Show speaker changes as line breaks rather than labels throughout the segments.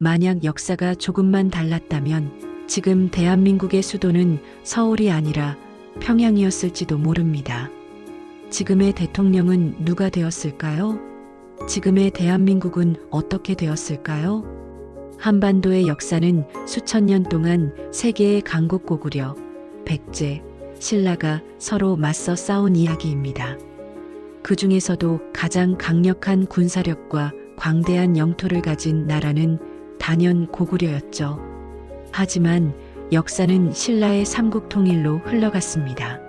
만약 역사가 조금만 달랐다면 지금 대한민국의 수도는 서울이 아니라 평양이었을지도 모릅니다. 지금의 대통령은 누가 되었을까요? 지금의 대한민국은 어떻게 되었을까요? 한반도의 역사는 수천 년 동안 세계의 강국 고구려, 백제, 신라가 서로 맞서 싸운 이야기입니다. 그 중에서도 가장 강력한 군사력과 광대한 영토를 가진 나라는 단연 고구려였죠. 하지만 역사는 신라의 삼국 통일로 흘러갔습니다.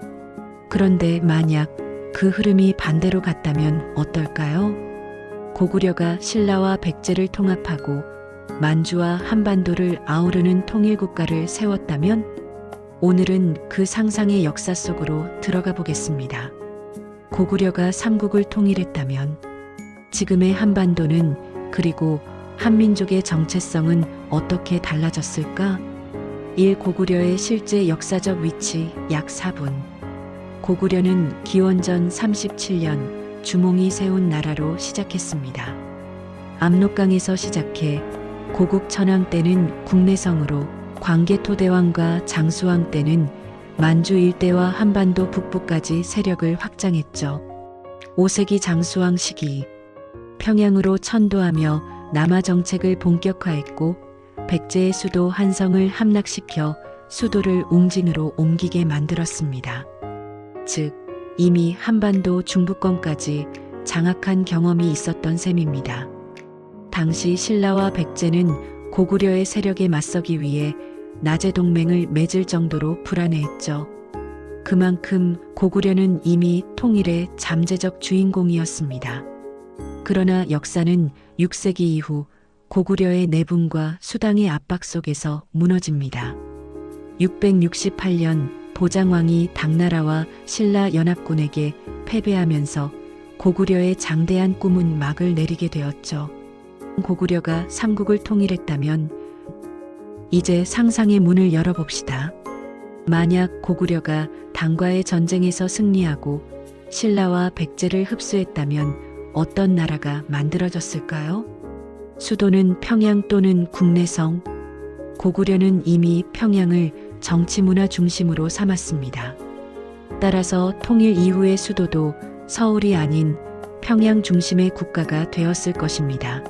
그런데 만약 그 흐름이 반대로 갔다면 어떨까요? 고구려가 신라와 백제를 통합하고 만주와 한반도를 아우르는 통일국가를 세웠다면 오늘은 그 상상의 역사 속으로 들어가 보겠습니다. 고구려가 삼국을 통일했다면 지금의 한반도는 그리고 한민족의 정체성은 어떻게 달라졌을까? 1. 고구려의 실제 역사적 위치 약 4분. 고구려는 기원전 37년 주몽이 세운 나라로 시작했습니다. 압록강에서 시작해 고국 천왕 때는 국내성으로 광개토대왕과 장수왕 때는 만주 일대와 한반도 북부까지 세력을 확장했죠. 5세기 장수왕 시기 평양으로 천도하며 남하 정책을 본격화했고 백제의 수도 한성을 함락시켜 수도를 웅진으로 옮기게 만들었습니다. 즉 이미 한반도 중부권까지 장악한 경험이 있었던 셈입니다. 당시 신라와 백제는 고구려의 세력에 맞서기 위해 낮의 동맹을 맺을 정도로 불안해했죠. 그만큼 고구려는 이미 통일의 잠재적 주인공이었습니다. 그러나 역사는 6세기 이후 고구려의 내분과 수당의 압박 속에서 무너집니다. 668년 보장왕이 당나라와 신라 연합군에게 패배하면서 고구려의 장대한 꿈은 막을 내리게 되었죠. 고구려가 삼국을 통일했다면 이제 상상의 문을 열어봅시다. 만약 고구려가 당과의 전쟁에서 승리하고 신라와 백제를 흡수했다면 어떤 나라가 만들어졌을까요? 수도는 평양 또는 국내성. 고구려는 이미 평양을 정치 문화 중심으로 삼았습니다. 따라서 통일 이후의 수도도 서울이 아닌 평양 중심의 국가가 되었을 것입니다.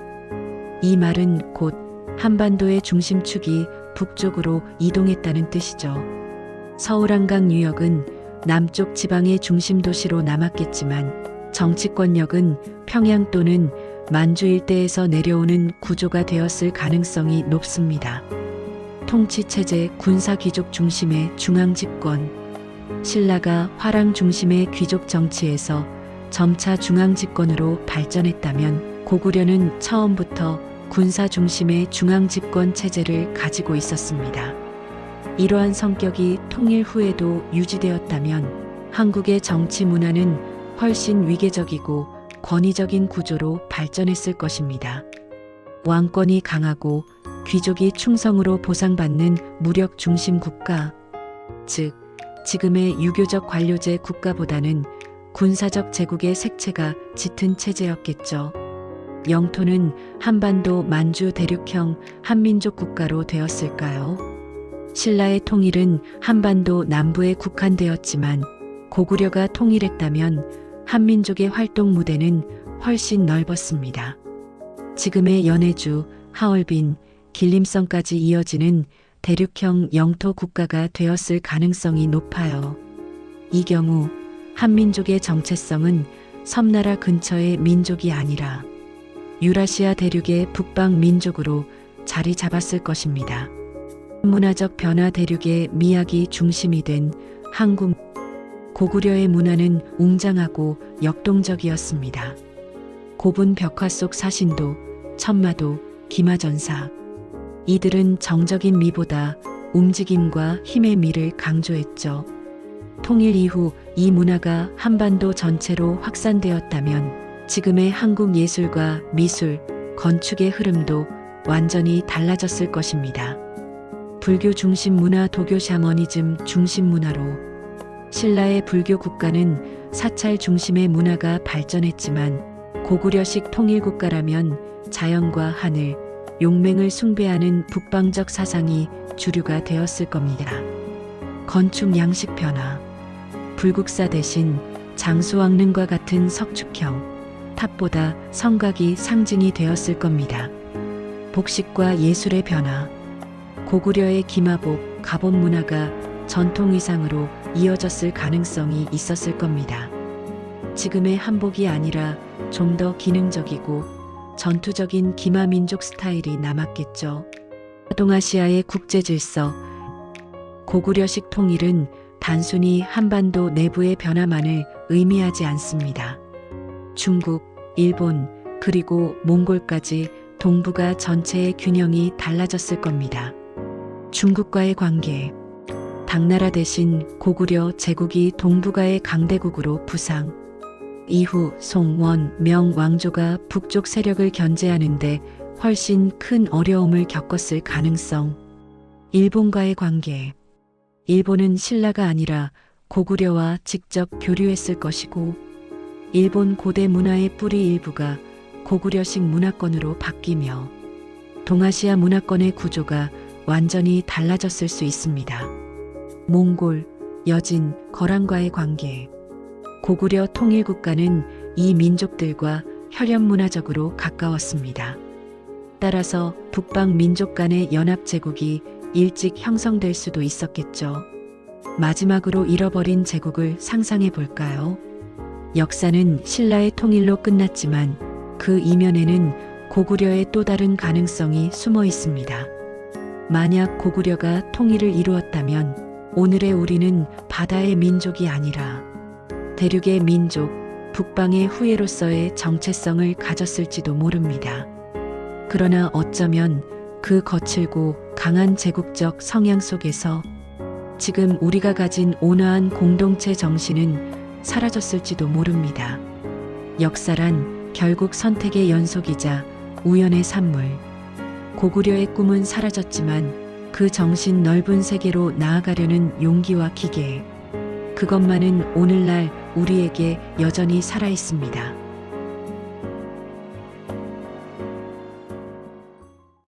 이 말은 곧 한반도의 중심축이 북쪽으로 이동했다는 뜻이죠. 서울 한강 유역은 남쪽 지방의 중심 도시로 남았겠지만 정치권력은 평양 또는 만주 일대에서 내려오는 구조가 되었을 가능성이 높습니다. 통치 체제 군사 귀족 중심의 중앙 집권, 신라가 화랑 중심의 귀족 정치에서 점차 중앙 집권으로 발전했다면 고구려는 처음부터 군사 중심의 중앙 집권 체제를 가지고 있었습니다. 이러한 성격이 통일 후에도 유지되었다면 한국의 정치 문화는 훨씬 위계적이고 권위적인 구조로 발전했을 것입니다. 왕권이 강하고 귀족이 충성으로 보상받는 무력 중심 국가, 즉, 지금의 유교적 관료제 국가보다는 군사적 제국의 색채가 짙은 체제였겠죠. 영토는 한반도 만주 대륙형 한민족 국가로 되었을까요? 신라의 통일은 한반도 남부에 국한되었지만 고구려가 통일했다면 한민족의 활동 무대는 훨씬 넓었습니다. 지금의 연해주, 하얼빈, 길림성까지 이어지는 대륙형 영토 국가가 되었을 가능성이 높아요. 이 경우 한민족의 정체성은 섬나라 근처의 민족이 아니라 유라시아 대륙의 북방 민족으로 자리 잡았을 것입니다. 문화적 변화 대륙의 미학이 중심이 된 한국 고구려의 문화는 웅장하고 역동적이었습니다. 고분 벽화 속 사신도, 천마도, 기마전사. 이들은 정적인 미보다 움직임과 힘의 미를 강조했죠. 통일 이후 이 문화가 한반도 전체로 확산되었다면 지금의 한국 예술과 미술, 건축의 흐름도 완전히 달라졌을 것입니다. 불교 중심 문화 도교 샤머니즘 중심 문화로 신라의 불교 국가는 사찰 중심의 문화가 발전했지만 고구려식 통일 국가라면 자연과 하늘, 용맹을 숭배하는 북방적 사상이 주류가 되었을 겁니다. 건축 양식 변화. 불국사 대신 장수왕릉과 같은 석축형, 탑보다 성곽이 상징이 되었을 겁니다. 복식과 예술의 변화. 고구려의 기마복, 갑옷 문화가 전통 의상으로 이어졌을 가능성이 있었을 겁니다. 지금의 한복이 아니라 좀 더 기능적이고 전투적인 기마 민족 스타일이 남았겠죠. 동아시아의 국제 질서. 고구려식 통일은 단순히 한반도 내부의 변화만을 의미하지 않습니다. 중국, 일본, 그리고 몽골까지 동북아 전체의 균형이 달라졌을 겁니다. 중국과의 관계. 당나라 대신 고구려 제국이 동북아의 강대국으로 부상. 이후 송, 원, 명 왕조가 북쪽 세력을 견제하는데 훨씬 큰 어려움을 겪었을 가능성. 일본과의 관계. 일본은 신라가 아니라 고구려와 직접 교류했을 것이고, 일본 고대 문화의 뿌리 일부가 고구려식 문화권으로 바뀌며, 동아시아 문화권의 구조가 완전히 달라졌을 수 있습니다. 몽골, 여진, 거란과의 관계. 고구려 통일국가는 이 민족들과 혈연 문화적으로 가까웠습니다. 따라서 북방 민족 간의 연합제국이 일찍 형성될 수도 있었겠죠. 마지막으로 잃어버린 제국을 상상해 볼까요? 역사는 신라의 통일로 끝났지만 그 이면에는 고구려의 또 다른 가능성이 숨어 있습니다. 만약 고구려가 통일을 이루었다면 오늘의 우리는 바다의 민족이 아니라 대륙의 민족, 북방의 후예로서의 정체성을 가졌을지도 모릅니다. 그러나 어쩌면 그 거칠고 강한 제국적 성향 속에서 지금 우리가 가진 온화한 공동체 정신은 사라졌을지도 모릅니다. 역사란 결국 선택의 연속이자 우연의 산물. 고구려의 꿈은 사라졌지만 그 정신 넓은 세계로 나아가려는 용기와 기계. 그것만은 오늘날 우리에게 여전히 살아 있습니다.